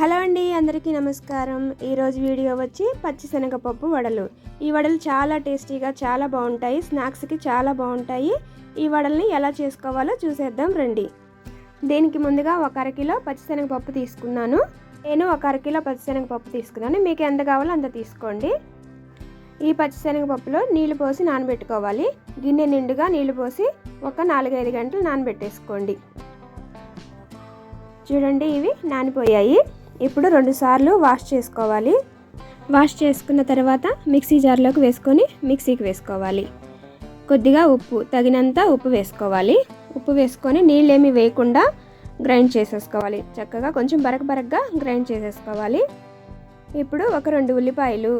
Hello అండి అందరికీ నమస్కారం. ఈరోజు వీడియో వచ్చి పచ్చిశనగపప్పు వడలు. ఈ వడలు చాలా టేస్టీగా చాలా బాగుంటాయి. స్నాక్స్కి చాలా బాగుంటాయి. ఈ వడల్ని ఎలా చేసుకోవాలో చూసేద్దాం రండి. దీనికి ముందుగా ఒక అరకిలో పచ్చిశనగపప్పు తీసుకున్నాను. నేను ఒక అరకిలో పచ్చిశనగపప్పు తీసుకున్నాను. మీకు ఎంత కావాలో అంత తీసుకోండి. ఈ పచ్చిశనగపప్పులో నీళ్ళు పోసి నానబెట్టుకోవాలి. గిన్నె నిండుగా నీళ్ళు పోసి ఒక నాలుగైదు గంటలు నానబెట్టేసుకోండి. చూడండి ఇవి నానిపోయాయి. ఇప్పుడు రెండు సార్లు వాష్ చేసుకోవాలి. వాష్ చేసుకున్న తర్వాత మిక్సీ జార్లోకి వేసుకొని మిక్సీకి వేసుకోవాలి. కొద్దిగా ఉప్పు తగినంత ఉప్పు వేసుకోవాలి. ఉప్పు వేసుకొని నీళ్ళేమి వేయకుండా గ్రైండ్ చేసేసుకోవాలి. చక్కగా కొంచెం బరక బరకగా గ్రైండ్ చేసేసుకోవాలి. ఇప్పుడు ఒక రెండు ఉల్లిపాయలు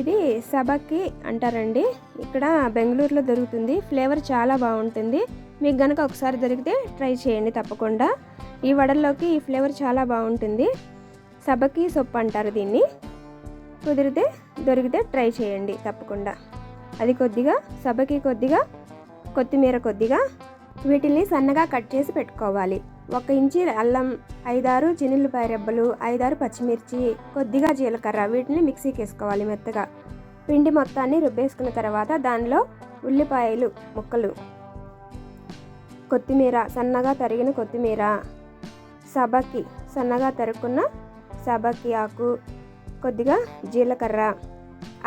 ఇది సబక్కి అంటారండి. ఇక్కడ బెంగళూరులో దొరుకుతుంది. ఫ్లేవర్ చాలా బాగుంటుంది. మీకు గనక ఒకసారి దొరికితే ట్రై చేయండి తప్పకుండా. ఈ వడల్లోకి ఈ ఫ్లేవర్ చాలా బాగుంటుంది. సబకి సొప్పు అంటారు దీన్ని. కుదిరితే దొరికితే ట్రై చేయండి తప్పకుండా. అది కొద్దిగా సబకి కొద్దిగా కొత్తిమీర కొద్దిగా వీటిని సన్నగా కట్ చేసి పెట్టుకోవాలి. ఒక ఇంచి అల్లం ఐదారు చిన్నులపాయ రెబ్బలు ఐదారు పచ్చిమిర్చి కొద్దిగా జీలకర్ర వీటిని మిక్సీకి వేసుకోవాలి మెత్తగా. పిండి మొత్తాన్ని రుబ్బేసుకున్న తర్వాత దానిలో ఉల్లిపాయలు ముక్కలు కొత్తిమీర సన్నగా తరిగిన కొత్తిమీర సబకి సన్నగా తరుక్కున్న సబకి ఆకు కొద్దిగా జీలకర్ర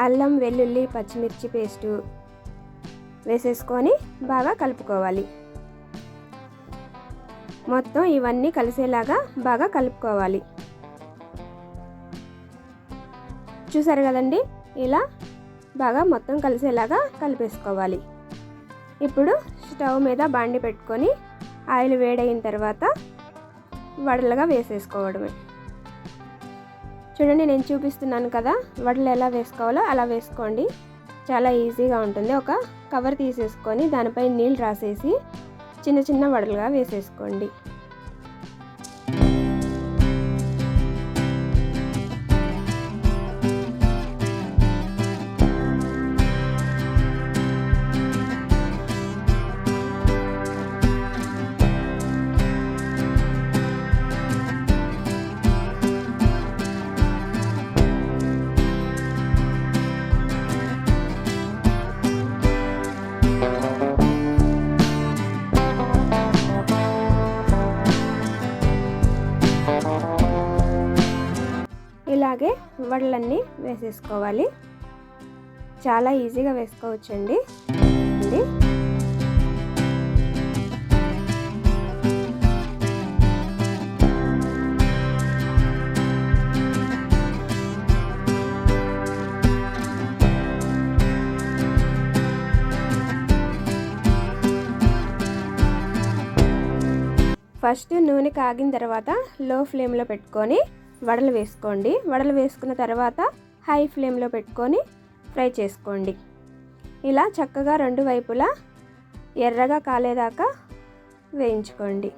అల్లం వెల్లుల్లి పచ్చిమిర్చి పేస్టు వేసేసుకొని బాగా కలుపుకోవాలి. మొత్తం ఇవన్నీ కలిసేలాగా బాగా కలుపుకోవాలి. చూసారు కదండి? ఇలా బాగా మొత్తం కలిసేలాగా కలిపేసుకోవాలి. ఇప్పుడు స్టవ్ మీద బాండి పెట్టుకొని ఆయిల్ వేడైన తర్వాత వడలుగా వేసేసుకోవడమే. చూడండి నేను చూపిస్తున్నాను కదా. వడలు ఎలా వేసుకోవాలో అలా వేసుకోండి. చాలా ఈజీగా ఉంటుంది. ఒక కవర్ తీసేసుకొని దానిపై నీళ్ళు రాసేసి చిన్న చిన్న వడలుగా వేసేసుకోండి. ఇలాగే వడలన్నీ వేసేసుకోవాలి. చాలా ఈజీగా వేసుకోవచ్చండి. ఫస్ట్ నూనె కాగిన తర్వాత లో ఫ్లేమ్లో పెట్టుకొని వడలు వేసుకోండి. వడలు వేసుకున్న తర్వాత హై ఫ్లేమ్లో పెట్టుకొని ఫ్రై చేసుకోండి. ఇలా చక్కగా రెండు వైపులా ఎర్రగా కాలేదాకా వేయించుకోండి.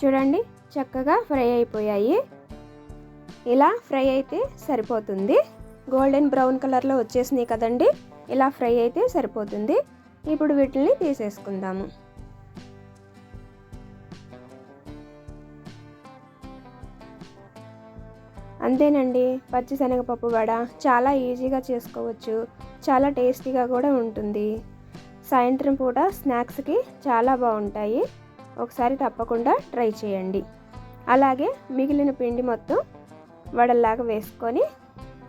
చూడండి చక్కగా ఫ్రై అయిపోయాయి. ఇలా ఫ్రై అయితే సరిపోతుంది. గోల్డెన్ బ్రౌన్ కలర్లో వచ్చేసినాయి కదండి. ఇలా ఫ్రై అయితే సరిపోతుంది. ఇప్పుడు వీటిని తీసేసుకుందాము. అంతేనండి పచ్చిశనగపప్పు వడ చాలా ఈజీగా చేసుకోవచ్చు. చాలా టేస్టీగా కూడా ఉంటుంది. సాయంత్రం పూట స్నాక్స్కి చాలా బాగుంటాయి. ఒకసారి తప్పకుండా ట్రై చేయండి. అలాగే మిగిలిన పిండి మొత్తం వడల్లాగా వేసుకొని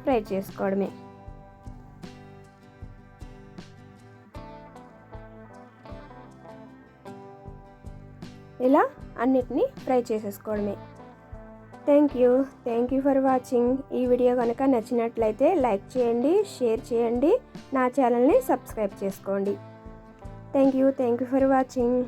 ఫ్రై చేసుకోవడమే. ఇలా అన్నిటినీ ఫ్రై చేసేసుకోవడమే. Thank you thank you for watching ఈ వీడియో కనుక నచ్చినట్లయితే లైక్ చేయండి షేర్ చేయండి నా ఛానల్ని సబ్స్క్రైబ్ చేసుకోండి. Thank you thank you for watching